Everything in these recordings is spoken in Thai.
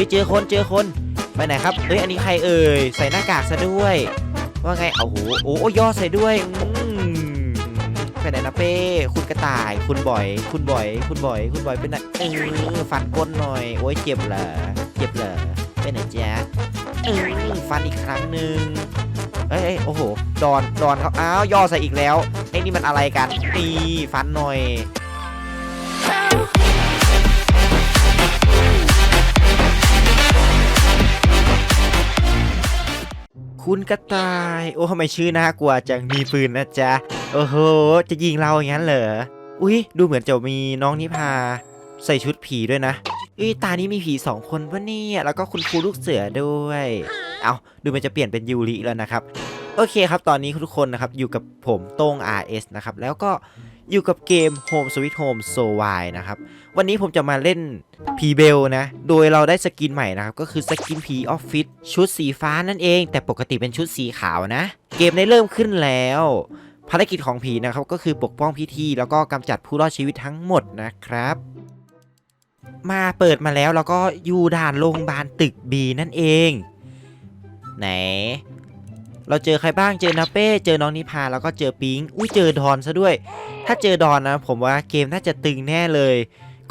ฮ้ยเจอคนเจอคนไปไหนครับเฮ้ยอันนี้ใครเอ่ยใส่หน้ากากซะด้วย ว่าไงเอาโหโอ้โอ้ย่อใส่ด้วยอืมไปไหนนะเป้คุณกระต่ายคุณบ่อย คุณบ่อย คุณบ่อย คุณบ่อยเป็นไหนเออฟันก้นหน่อยโอ้ยเจ็บเหรอเจ็บเหรอไปไหนแจ๊ะเออฟันอีกครั้งหนึ่งเอ้ยเอ้ยโอ้โหดอนดอนเขาอ้าวย่อใส่อีกแล้วไอ้นี่มันอะไรกันตีฟันหน่อย คุณกระต่าย โอ้ทำไมชื่อน่ากลัวจังมีปืนนะจ๊ะ โอ้โห จะยิงเราอย่างนั้นเหรอ อุ้ยดูเหมือนจะมีน้องนิพา ใส่ชุดผีด้วยนะอุ้ยตานี้มีผีสองคนวะเนี่ย แล้วก็คุณครูลูกเสือด้วย เอาดูมันจะเปลี่ยนเป็นยูริแล้วนะครับ โอเคครับ ตอนนี้ทุกคนนะครับอยู่กับผมโต้ง RS นะครับ แล้วก็ อยู่กับเกม Home Sweet Home So Why นะครับ วันนี้ผมจะมาเล่นผีเบลนะ โดยเราได้สกินใหม่นะครับ ก็คือสกินผีออฟฟิศชุดสีฟ้านั่นเอง แต่ปกติเป็นชุดสีขาวนะ เกมได้เริ่มขึ้นแล้ว ภารกิจของผีนะครับ ก็คือปกป้องพิธี แล้วก็กำจัดผู้รอดชีวิตทั้งหมดนะครับ มาเปิดมาแล้วแล้วก็อยู่ด่านโรงพยาบาลตึกบีนั่นเอง ไหน เราเจอใครบ้างเจอนาเป้เจอน้องนิพาแล้วก็เจอปิงอุ้ยเจอดอนซะด้วย ถ้าเจอดอนนะ ผมว่าเกมน่าจะตึงแน่เลย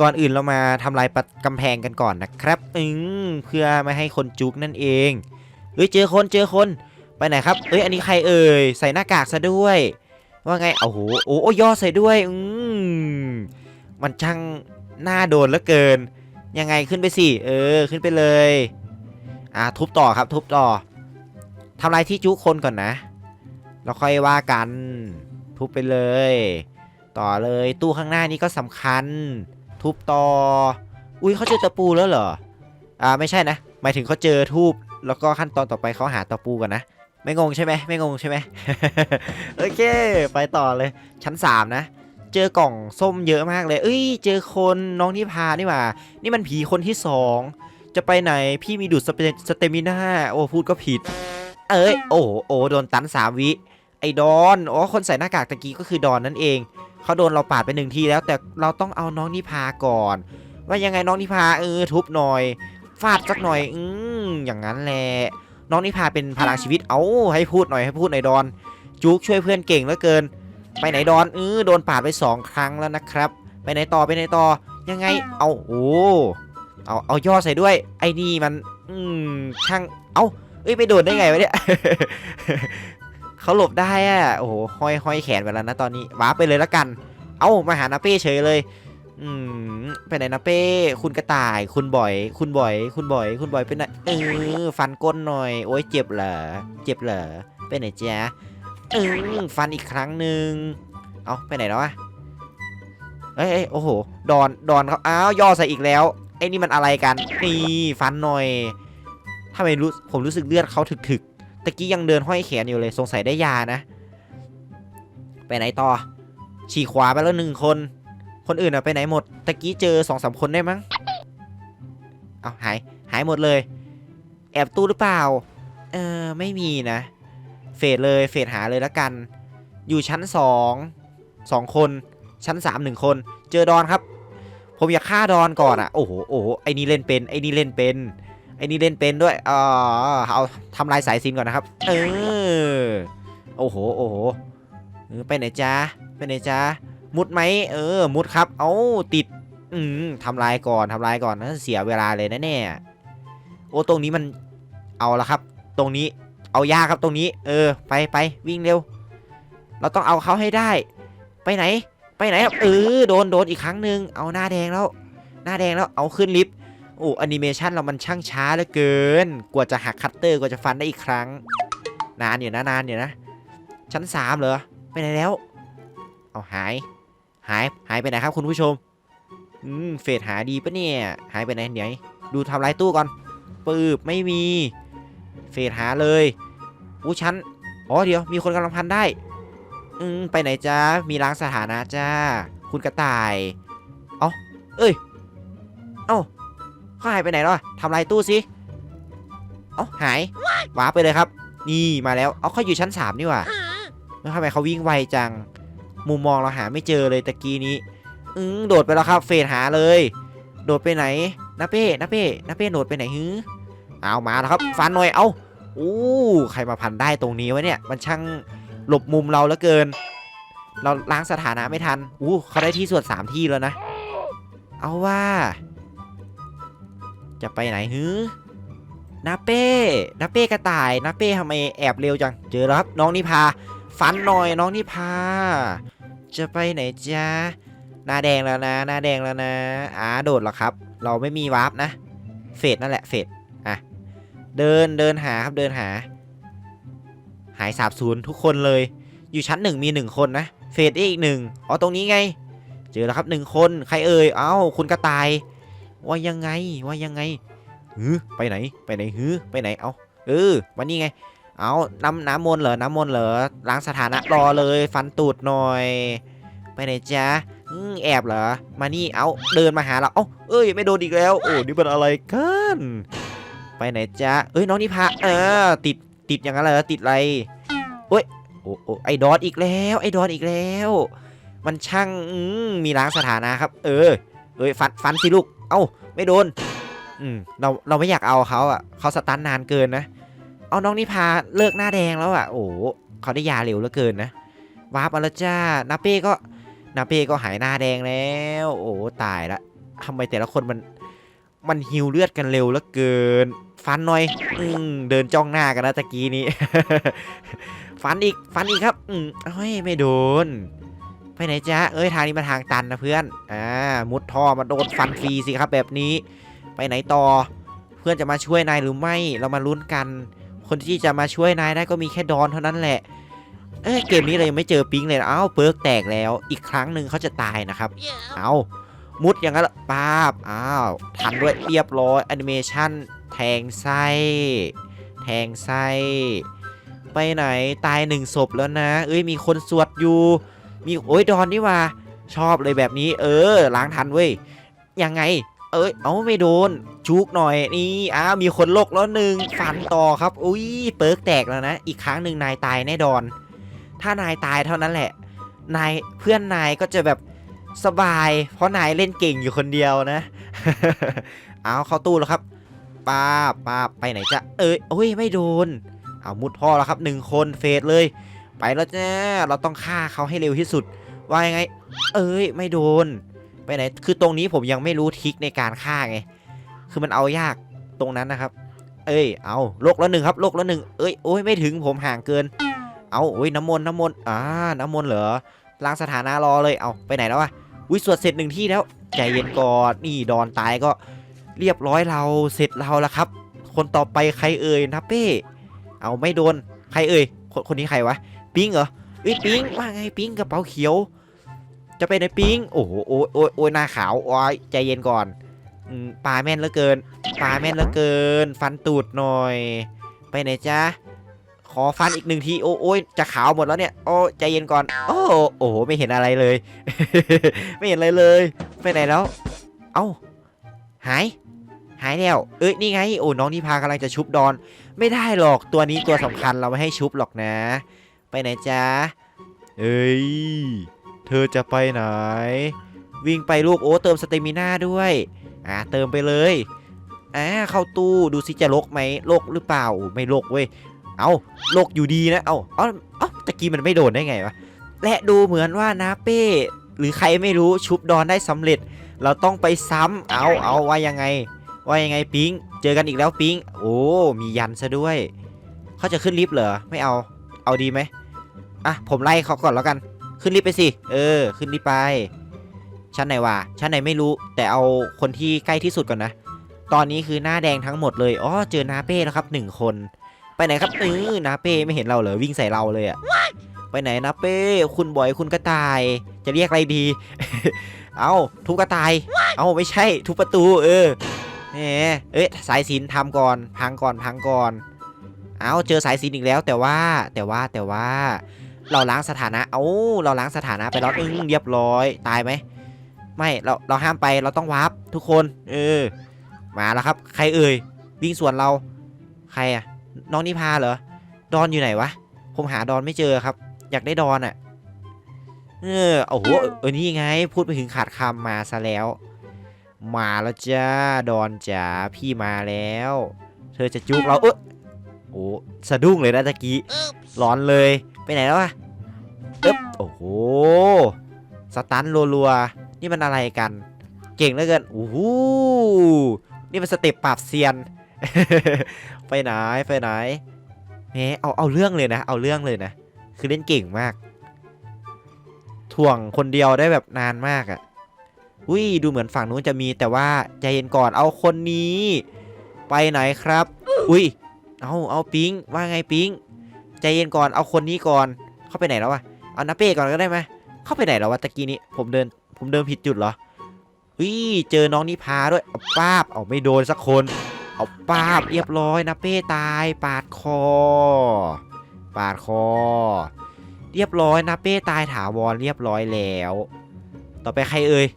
ก่อนอื่นเรามาทำลายปะกำแพงกันก่อนนะครับอืมเพื่อไม่ให้คนจุกนั่นเองเฮ้ยเจอคนเจอคนไปไหนครับเอ้ยอันนี้ใครเอ่ยใส่หน้ากากซะด้วย ว่าไงโอ้โหโอ้โอ้ย่อใส่ด้วยอืมมันช่างหน้าโดนเหลือเกิน ยังไงขึ้นไปสิเออขึ้นไปเลย อ่าทุบต่อครับทุบต่อ ทำลายที่จุคนก่อนนะ เราค่อยว่ากัน ทุบไปเลย ต่อเลยตู้ข้างหน้านี้ก็สำคัญ ทุบต่อ อุ้ยเขาเจอตะปูแล้วเหรอ อ่าไม่ใช่นะ หมายถึงเขาเจอทูบแล้วก็ขั้นตอนต่อไปเขาหาตะปูกันนะ ไม่งงใช่ไหมไม่งงใช่ไหมโอเค ไปต่อเลย ชั้น 3 นะเจอกล่องส้มเยอะมากเลย เอ้ย เจอคนน้องนิพานี่หว่า นี่มันผีคนที่สอง จะไปไหน พี่มีดูดสเปสเตมิน่า โอ้ พูดก็ผิด เอ้ยโอ้โหโอ้โดนตันสามวิ ไอ้ดอนอ๋อคนใส่หน้ากากตะกี้ก็คือดอนนั่นเอง เขาโดนเราปาดไปหนึ่งทีแล้วแต่เราต้องเอาน้องนิพาก่อน ว่ายังไงน้องนิพาเออทุบหน่อยฟาดสักหน่อย อืมอย่างนั้นแหละน้องนิพาเป็นพลังชีวิต เอาให้พูดหน่อยให้พูดหน่อยดอน จุกช่วยเพื่อนเก่งเหลือเกิน ไปไหนดอนเออโดนปาดไปสองครั้งแล้วนะครับ ไปไหนต่อไปไหนต่อ ยังไง เอาโอ้เอาเอาย่อใส่ด้วย ไอ้นี่มัน อืมช่าง เอาเอ้ยไปโดนได้ไงวะเนี่ย เขาหลบได้อะโอ้โหห้อยห้อยแขนไปแล้วนะตอนนี้ว้าร์ปไปเลยละกัน เอ้ามาหานาเป้เฉยเลย อืมไปไหนนาเป้คุณกระต่าย คุณบ่อย คุณบ่อย คุณบ่อย คุณบ่อยไปไหนเออฟันก้นหน่อย โอ้ยเจ็บเหรอเจ็บเหรอไปไหนจ๊ะเออฟันอีกครั้งหนึ่งเอาไปไหนแล้วอะเอ้ยเอ้โอ้โห ดอน ดอนเขาอ้าว ย่อใส่อีกแล้ว ไอ้นี่มันอะไรกัน นี่ ฟันหน่อยำไมรู้ผมรู้สึกเลือดเขาถึกๆตะกี้ยังเดินห้อยแขนอยู่เลยสงสัยได้ยานะ ไปไหนต่อ ฉีกขวาไปแล้วหนึ่งคน คนอื่นอะไปไหนหมดตะกี้เจอสองสามคนได้มั้งเอาหายหายหมดเลย แอบตู้หรือเปล่า เออไม่มีนะ เฟดเลยเฟดหาเลยละกัน อยู่ชั้นสองสองคนชั้นสามหนึ่งคน เจอดอนครับ ผมอยากฆ่าดอนก่อนอะโอ้โหโอ้โหไอ้นี่เล่นเป็นไอ้นี่เล่นเป็น ไอ้นี่เล่นเป็นด้วยอ๋อเอาทำลายสายซินก่อนนะครับ เออ โอ้โห โอ้โหเออไปไหนจ้าไปไหนจ้ามุดไหมเออ มุดครับ เอาติด อืมทำลายก่อนทำลายก่อนนะเสียเวลาเลยนะเนี่ยโอ้ตรงนี้มันเอาละครับ ตรงนี้เอายากครับตรงนี้ เออ ไปไปวิ่งเร็ว เราต้องเอาเขาให้ได้ ไปไหน ไปไหนครับเออโดนโดนอีกครั้งหนึ่งเอาหน้าแดงแล้ว หน้าแดงแล้วเอาขึ้นลิฟต์ โอ้แอนิเมชันเรามันช่างช้าเหลือเกิน กว่าจะหักคัตเตอร์กว่าจะฟันได้อีกครั้ง นานอยู่นะนานอยู่นะ ชั้นสามเหรอ ไปไหนแล้ว เอาหาย หายหายไปไหนครับคุณผู้ชม อืมเฟดหาดีปะเนี่ย หายไปไหนเดี๋ยดูทำลายตู้ก่อน ปืบไม่มี เฟดหาเลยอู้ชั้น อ๋อเดี๋ยวมีคนกำลังพันได้ อืมไปไหนจ้ามีล้างสถานะจ้า คุณกระต่าย เอ้า เอ้ย เอ้า เขาหายไปไหนแล้วอะทำลายตู้สิเอ้าหายว้าร์ปไปเลยครับ นี่มาแล้วเอาเขาอยู่ชั้นสามนี่หว่าแล้วทำไมเขาวิ่งไวจัง มุมมองเราหาไม่เจอเลยตะกี้นี้ อืมโดดไปแล้วครับ เฟดหาเลย โดดไปไหนนาเป้นาเป้นาเป้โหนดไปไหนฮือเอามาแล้วครับฟันหน่อยเอาอู้ใครมาพันได้ตรงนี้วะเนี่ย มันช่างหลบมุมเราเหลือเกิน เราล้างสถานะไม่ทันอู้เขาได้ที่ส่วนสามที่แล้วนะ เอาว่า จะไปไหนฮือนาเป้นาเป้กระต่ายนาเป้ทำไมแอบเร็วจัง เจอแล้วครับ น้องนิพา ฟันหน่อยน้องนิพา จะไปไหนจ๊ะหน้าแดงแล้วนะ หน้าแดงแล้วนะอ่าโดดเหรอครับ เราไม่มีวาร์ปนะ เฟดนั่นแหละ เฟดอะ เดินเดินหาครับ เดินหา หายสาบสูญทุกคนเลย อยู่ชั้นหนึ่งมีหนึ่งคนนะ เฟดอีกหนึ่งอ๋อ ตรงนี้ไง เจอแล้วครับหนึ่งคน ใครเอ่ย เอ้า คุณกระต่าย ว่ายังไงว่ายังไงหือไปไหนไปไหนหือไปไหนเอาเออมานี่ไง เอาน้ำน้ำมนเหรอน้ำมนเหรอล้างสถานะรอเลย ฟันตูดหน่อย ไปไหนจ๊ะแอบเหรอ มานี่เอาเดินมาหาเรา เอ้าเอ้ยไม่โดนอีกแล้ว โอ้นี่มันอะไรกันไปไหนจ๊ะเอ้ยน้องนิพาเออติดติดอย่างนั้นเหรอติดอะไรโอ้ยโอ้โอไอ้ดอนอีกแล้ว ไอ้ดอนอีกแล้ว มันช่างอืมมีล้างสถานะครับ เออเอ้ยฟันฟันสิลูก เอ้าไม่โดน อืมเราเราไม่อยากเอาเขาอะเขาสตันนานเกินนะ เอาน้องนิพาเลิกหน้าแดงแล้วอะโอ้เขาได้ยาเร็วเหลือเกินนะวาร์ปมาแล้วจ้านาเป้ก็นาเป้ก็หายหน้าแดงแล้ว โอ้ตายละทำไมแต่ละคนมันมันฮิวเลือดกันเร็วเหลือเกิน ฟันหน่อย อืเดินจ้องหน้ากันนะตะกี้นี้ ฟันอีก ฟันอีกครับ อืมเฮ้ยไม่โดน ไปไหนจ๊ะเอ้ยทางนี้มาทางตันนะเพื่อนอ่ามุดท่อมาโดนฟันฟรีสิครับแบบนี้ ไปไหนต่อ เพื่อนจะมาช่วยนายหรือไม่เรามาลุ้นกัน คนที่จะมาช่วยนายได้ก็มีแค่ดอนเท่านั้นแหละเอ้ยเกมนี้เรายังไม่เจอปิงเลยนะเอ้าเปิร์กแตกแล้วอีกครั้งหนึ่งเขาจะตายนะครับ เอามุดอย่างนั้นป้าบอ้าวทันด้วยเรียบร้อยแอนิเมชันแทงไส้แทงไส้ไปไหนตายหนึ่งศพแล้วนะ เอ้ยมีคนสวดอยู่ มีโอ้ยดอนนี่ว่า ชอบเลยแบบนี้ เออ ล้างทันเว้ยยังไง เอ้ยเอาไม่โดนจุกหน่อยนี่อ้าวมีคนโลกแล้วหนึ่งฟันต่อครับ อุ้ยเปิร์กแตกแล้วนะ อีกครั้งหนึ่งนายตายแน่ดอน ถ้านายตายเท่านั้นแหละ นายเพื่อนนายก็จะแบบสบาย เพราะนายเล่นเก่งอยู่คนเดียวนะ เอาเข้าตู้แล้วครับป้าป้าไปไหนจะเอ้ยโอ้ยไม่โดน เอามุดท่อแล้วครับหนึ่งคนเฟสเลย ไปแล้วจ้าเราต้องฆ่าเขาให้เร็วที่สุด ว่ายังไง เอ้ย ไม่โดน ไปไหน คือตรงนี้ผมยังไม่รู้ทิกในการฆ่าไง คือมันเอายากตรงนั้นนะครับ เอ้ย เอาโลกแล้วหนึ่งครับโลกแล้วหนึ่งเอ้ย โอ้ย ไม่ถึงผมห่างเกิน เอาโอ้ยน้ำมนต์น้ำมนต์อ่า น้ำมนต์เหรอล้างสถานะรอเลย เอาไปไหนแล้ววะอุ้ยสวดเสร็จหนึ่งที่แล้ว ใจเย็นก่อน นี่ดอนตายก็เรียบร้อยเราเสร็จเราแล้วครับ คนต่อไปใครเอ่ยนะเป้ เอาไม่โดน ใครเอ่ย คนคนนี้ใครวะ ปิงเหรอเอ้ยปิงว่าไงปิงกระเป๋าเขียว จะไปไหนปิงโอ้โหโอ้ยโอ้ยโอ้ยหน้าขาวโอ้ยใจเย็นก่อนอปลาแม่นเหลือเกินปลาแม่นเหลือเกิน ฟันตูดหน่อย ไปไหนจ๊ะขอฟันอีกหนึ่งทีโอ้โอยจะขาวหมดแล้วเนี่ยโอ้ใจเย็นก่อน โอ้โอ้โหไม่เห็นอะไรเลย ไม่เห็นอะไรเลยไปไหนแล้ว เอ้าหายหายแล้ว เอ้ยนี่ไงโอ้น้องนิพากำลังจะชุบดอน ไม่ได้หรอกตัวนี้ตัวสำคัญเราไม่ให้ชุบหรอกนะ ไปไหนจ๊ะ เอ้ย เธอจะไปไหน วิ่งไปลูกโอ้เติมสเตมิน่าด้วย อ่าเติมไปเลยอ่าเข้าตู้ดูสิจะลกไหมลกหรือเปล่าโอ้ไม่ลกเว้ย เอาลกอยู่ดีนะ เอาเอาเอาตะกี้มันไม่โดนได้ไงวะ และดูเหมือนว่านาเป้ หรือใครไม่รู้ชุบดอนได้สำเร็จ เราต้องไปซ้ำเอาเอาว่ายังไง ว่ายังไงปิง เจอกันอีกแล้วปิง โอ้ มียันซะด้วย เขาจะขึ้นลิฟต์เหรอ ไม่เอา เอาดีไหม อะผมไล่เขาก่อนแล้วกัน ขึ้นลิฟต์ไปสิ เออ ขึ้นลิฟต์ไป ชั้นไหนวะ ชั้นไหนไม่รู้ แต่เอาคนที่ใกล้ที่สุดก่อนนะ ตอนนี้คือหน้าแดงทั้งหมดเลย อ๋อ เจอนาเป้แล้วครับหนึ่งคน ไปไหนครับเออนาเป้ไม่เห็นเราเหรอ วิ่งใส่เราเลยอะไปไหนนาเป้ คุณบอยคุณกระต่าย จะเรียกอะไรดี เอาทุบกระต่าย เอาไม่ใช่ ทุบประตู เออแหมเอ้ยสายสินทำก่อน พังก่อน พังก่อน เอาเจอสายสินอีกแล้วแต่ว่าแต่ว่าแต่ว่า เราล้างสถานะเอาเราล้างสถานะไปแล้วอึ้งเรียบร้อย ตายไหม ไม่เราเราห้ามไปเราต้องวาร์ปทุกคน เออ มาแล้วครับ ใครเอ่ยวิ่งสวนเรา ใครอะน้องนิพาเหรอ ดอนอยู่ไหนวะ ผมหาดอนไม่เจอครับ อยากได้ดอนอะเออโอ้โหเออนี่ไง พูดไปถึงขาดคำมาซะแล้ว มาแล้วจ้าดอนจ๋าพี่มาแล้ว เธอจะจุกเราเออโอ้สะดุ้งเลยนะตะกี้ร้อนเลย ไปไหนแล้วอะเอ๊บโอ้โหสตันรัวๆนี่มันอะไรกัน เก่งเหลือเกินโอ้โหนี่มันสเต็ปปราบเซียน ไปไหนไปไหนแหมเอาเอาเรื่องเลยนะ เอาเรื่องเลยนะ คือเล่นเก่งมากถ่วงคนเดียวได้แบบนานมากอะ่ะอุ้ยดูเหมือนฝั่งนู้นจะมีแต่ว่าใจเย็นก่อนเอาคนนี้ ไปไหนครับ อุ้ยเอาเอาปิงว่าไงปิง ใจเย็นก่อนเอาคนนี้ก่อนเข้าไปไหนแล้ววะเอานาเป้ก่อนก็ได้ไหมเข้าไปไหนแล้ววะตะกี้นี้ผมเดินผมเดินผิดจุดเหรออุ้ยเจอน้องนิพาด้วยเอาป้าบเอาไม่โดนสักคนเอาป้าบเรียบร้อยนาเป้ตายปาดคอ ปาดคอ เรียบร้อยนาเป้ตายถาวรเรียบร้อยแล้ว ต่อไปใครเอ่ย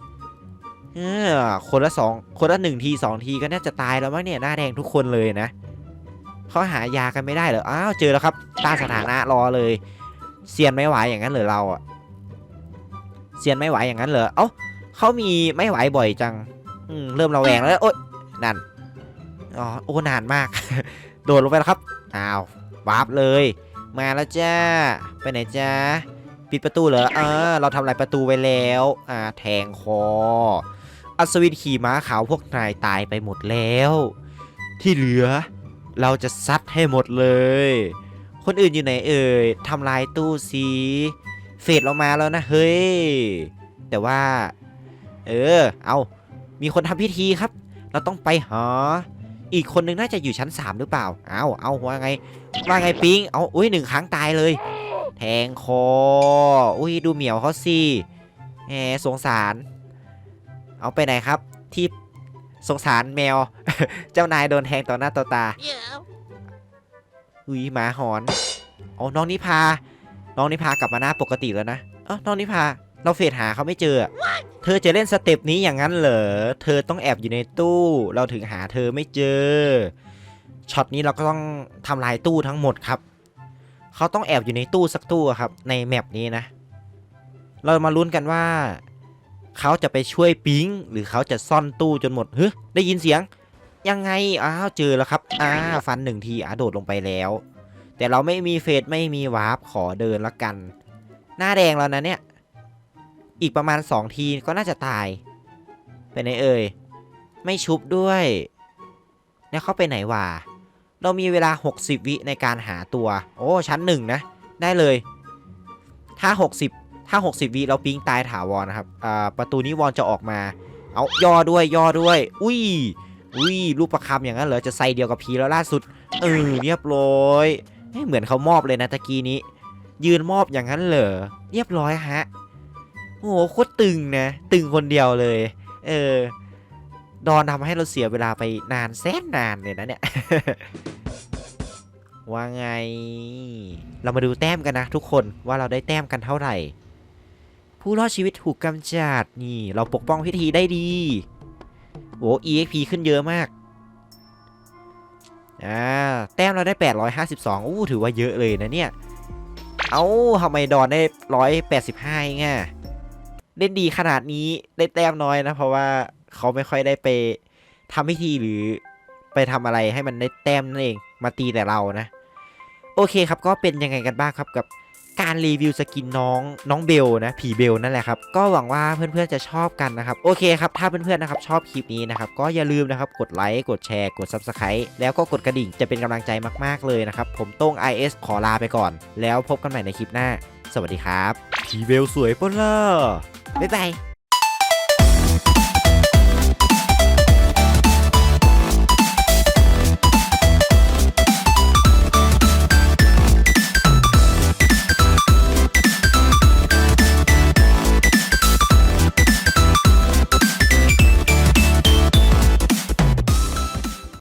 เออคนละสองคนละหนึ่งทีสองทีก็น่าจะตายแล้วมั้งเนี่ยหน้าแดงทุกคนเลยนะ เขาหายากันไม่ได้เหรออ้าวเจอแล้วครับตาสถานะรอเลยเซียนไม่ไหวอย่างนั้นเหรอเราอะเซียนไม่ไหวอย่างนั้นเหรอเอ้าเขามีไม่ไหวบ่อยจังอืมเริ่มระแวงแล้วโอ๊ยนั่นอ๋อโอ้นานมาก โดดลงไปแล้วครับอ้าววาร์ปเลย มาแล้วจ้าไปไหนจ้าปิดประตูเหรอเออเราทำลายประตูไว้แล้วอ่าแทงคออัศวินขี่ม้าขาวพวกนายตายไปหมดแล้ว ที่เหลือ เราจะซัดให้หมดเลย คนอื่นอยู่ไหนเอ่ยทำลายตู้สีเฟดเรามาแล้วนะเฮ้ย แต่ว่า เออ เอามีคนทำพิธีครับ เราต้องไปหาอีกคนนึงน่าจะอยู่ชั้น 3 หรือเปล่า เอาเอาว่าไง ว่าไงปิง เอาอุ้ยหนึ่งครั้งตายเลย แทงคอ อุ้ยดูเหมียวเขาสิแหมสงสาร เอาไปไหนครับ ที่ สงสารแมว เจ้านายโดนแทงต่อหน้าต่อตา อุ้ยหมาหอน อ๋อ น้องนิพา น้องนิพากลับมาหน้าปกติแล้วนะเอ้าน้องนิพา เราเฟดหาเขาไม่เจอ เธอจะเล่นสเต็ปนี้อย่างนั้นเหรอ เธอต้องแอบอยู่ในตู้ เราถึงหาเธอไม่เจอ ช็อตนี้เราก็ต้องทำลายตู้ทั้งหมดครับ เขาต้องแอบอยู่ในตู้สักตู้ครับ ในแมปนี้นะ เรามาลุ้นกันว่า เขาจะไปช่วยปิงหรือเขาจะซ่อนตู้จนหมดเฮ้ยได้ยินเสียง ยังไงอ้าวเจอแล้วครับอ่าฟันหนึ่งทีอ่าโดดลงไปแล้ว แต่เราไม่มีเฟสไม่มีวาร์ปขอเดินละกัน หน้าแดงแล้วนะเนี่ย อีกประมาณ 2 ทีก็น่าจะตายไปไหนเอ่ยไม่ชุบด้วยแล้วเขาไปไหนวะเรามีเวลา 60 วิในการหาตัว โอ้ชั้นหนึ่งนะ ได้เลย ถ้า 60 ถ้า 60วิเราปิงตายถาวรนะครับอ่าประตูนิวรณ์จะออกมา เอาย่อด้วยย่อด้วย อุ้ยอุ้ยรูปประคำอย่างนั้นเหรอจะใส่เดียวกับพีแล้วล่าสุดเออเรียบร้อยเฮ้ยเหมือนเขามอบเลยนะตะกี้นี้ ยืนมอบอย่างนั้นเหรอเรียบร้อยฮะโอ้โหโคตรตึงนะ ตึงคนเดียวเลย เออ ดอนทำให้เราเสียเวลาไปนานแสนนานเลยนะเนี่ย ว่าไง เรามาดูแต้มกันนะทุกคนว่าเราได้แต้มกันเท่าไหร่ ผู้รอดชีวิตถูกกำจัดนี่ เราปกป้องพิธีได้ดีโอ้ EXP ขึ้นเยอะมากอ่าแต้มเราได้ 852อู้ถือว่าเยอะเลยนะเนี่ย เอ้าทำไมดอนได้ 185เองอะเล่นดีขนาดนี้ได้แต้มน้อยนะ เพราะว่าเขาไม่ค่อยได้ไปทำพิธีหรือไปทำอะไรให้มันได้แต้มนั่นเองมาตีแต่เรานะ โอเคครับก็เป็นยังไงกันบ้างครับกับ การรีวิวสกินน้องน้องเบลนะผีเบลนั่นแหละครับก็หวังว่าเพื่อนๆจะชอบกันนะครับโอเคครับถ้าเพื่อนๆนะครับชอบคลิปนี้นะครับก็อย่าลืมนะครับกดไลค์กดแชร์กด Subscribe แล้วก็กดกระดิ่งจะเป็นกำลังใจมากๆเลยนะครับผมโต้ง IS ขอลาไปก่อน แล้วพบกันใหม่ในคลิปหน้า สวัสดีครับผีเบลสวยปะล่ะบ๊ายบาย